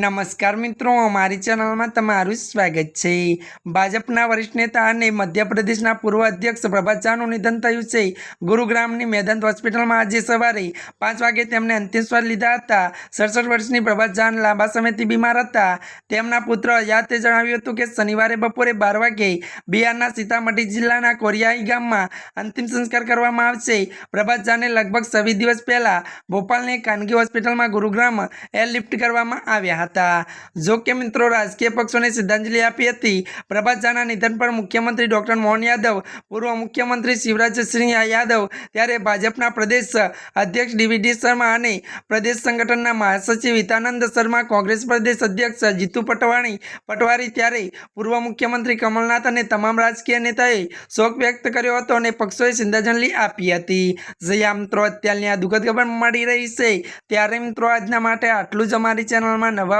નમસ્કાર મિત્રો, અમારી ચેનલમાં તમારું સ્વાગત છે. ભાજપના વરિષ્ઠ નેતા અને મધ્યપ્રદેશના પૂર્વ અધ્યક્ષ પ્રભાત ઝાનું નિધન થયું છે. ગુરુગ્રામની મેદાંત હોસ્પિટલમાં આજે સવારે પાંચ વાગે તેમને અંતિમ શ્વાસ લીધા હતા. સડસઠ વર્ષની પ્રભાત ઝાન લાંબા સમયથી બીમાર હતા. તેમના પુત્ર યાતે જણાવ્યું હતું કે શનિવારે બપોરે બાર વાગે બિહારના સીતામઢી જિલ્લાના કોરિયાઈ ગામમાં અંતિમ સંસ્કાર કરવામાં આવશે. પ્રભાત ઝાને લગભગ છવ્વીસ દિવસ પહેલાં ભોપાલની ખાનગી હોસ્પિટલમાં ગુરુગ્રામ એરલિફ્ટ કરવામાં આવ્યા હતા. જો કે મિત્રો, રાજકીય પક્ષોને શ્રદ્ધાંજલિ આપી હતી. પ્રભાત ઝાના નિધન પર મુખ્યમંત્રી ડૉક્ટર મોહન યાદવ, પૂર્વ મુખ્યમંત્રી શિવરાજસિંહ યાદવ, ત્યારે ભાજપના પ્રદેશ અધ્યક્ષ ડીવીડી શર્મા અને પ્રદેશ સંગઠનના મહાસચિવ હિતાનંદ શર્મા, કોંગ્રેસ પ્રદેશ અધ્યક્ષ જીતુ પટવાણી પટવારી ત્યારે પૂર્વ મુખ્યમંત્રી કમલનાથ અને તમામ રાજકીય નેતાએ શોક વ્યક્ત કર્યો હતો અને પક્ષોએ શ્રદ્ધાંજલિ આપી હતી. જયા મિત્રો, અત્યારની આ દુઃખદ ખબર મળી રહી છે. ત્યારે મિત્રો, આજના માટે આટલું જ અમારી ચેનલમાં નવા